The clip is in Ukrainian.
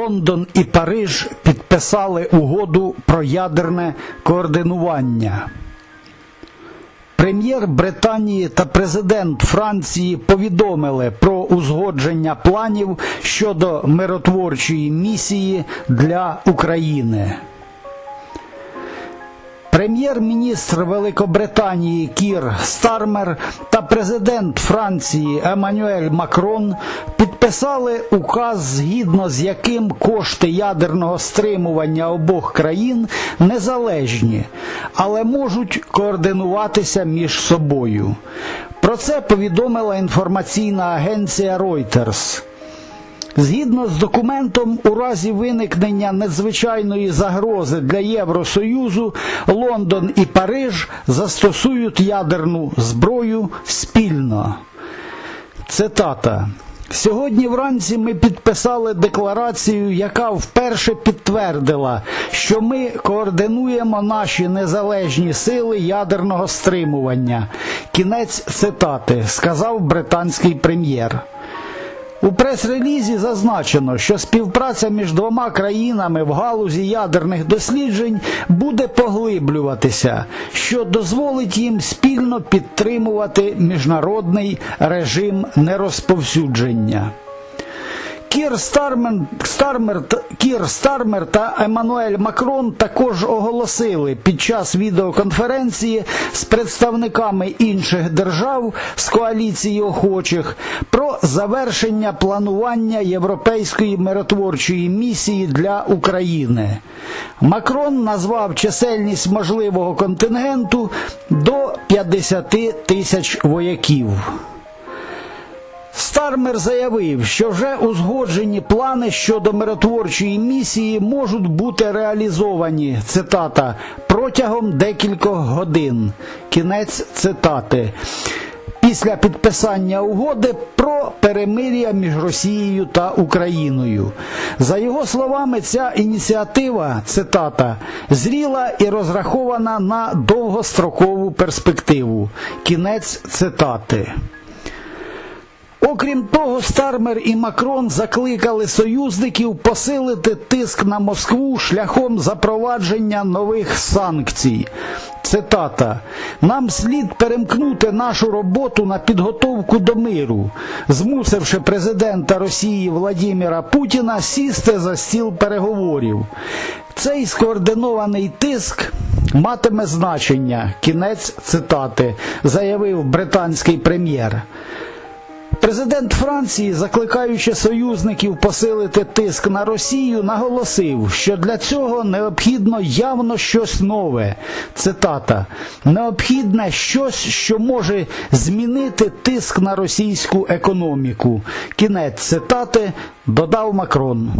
Лондон і Париж підписали угоду про ядерне координування. Прем'єр Британії та президент Франції повідомили про узгодження планів щодо миротворчої місії для України. Прем'єр-міністр Великобританії Кір Стармер та президент Франції Еммануель Макрон підписали указ, згідно з яким кошти ядерного стримування обох країн незалежні, але можуть координуватися між собою. Про це повідомила інформаційна агенція Reuters. Згідно з документом, у разі виникнення надзвичайної загрози для Євросоюзу, Лондон і Париж застосують ядерну зброю спільно. Цитата. Сьогодні вранці ми підписали декларацію, яка вперше підтвердила, що ми координуємо наші незалежні сили ядерного стримування. Кінець цитати, сказав британський прем'єр. У прес-релізі зазначено, що співпраця між двома країнами в галузі ядерних досліджень буде поглиблюватися, що дозволить їм спільно підтримувати міжнародний режим нерозповсюдження. Кір Стармер, Стармер, Кір Стармер та Еммануель Макрон також оголосили під час відеоконференції з представниками інших держав з коаліції охочих про завершення планування європейської миротворчої місії для України. Макрон назвав чисельність можливого контингенту до 50 тисяч вояків. Стармер заявив, що вже узгоджені плани щодо миротворчої місії можуть бути реалізовані, цитата, протягом декількох годин. Кінець цитати. Після підписання угоди про перемир'я між Росією та Україною. За його словами, ця ініціатива, цитата, зріла і розрахована на довгострокову перспективу. Кінець цитати. Окрім того, Стармер і Макрон закликали союзників посилити тиск на Москву шляхом запровадження нових санкцій. Цитата: Нам слід перемкнути нашу роботу на підготовку до миру, змусивши президента Росії Владіміра Путіна сісти за стіл переговорів. Цей скоординований тиск матиме значення. Кінець цитати, заявив британський прем'єр. Президент Франції, закликаючи союзників посилити тиск на Росію, наголосив, що для цього необхідно явно щось нове. Цитата: необхідне щось, що може змінити тиск на російську економіку. Кінець цитати додав Макрон.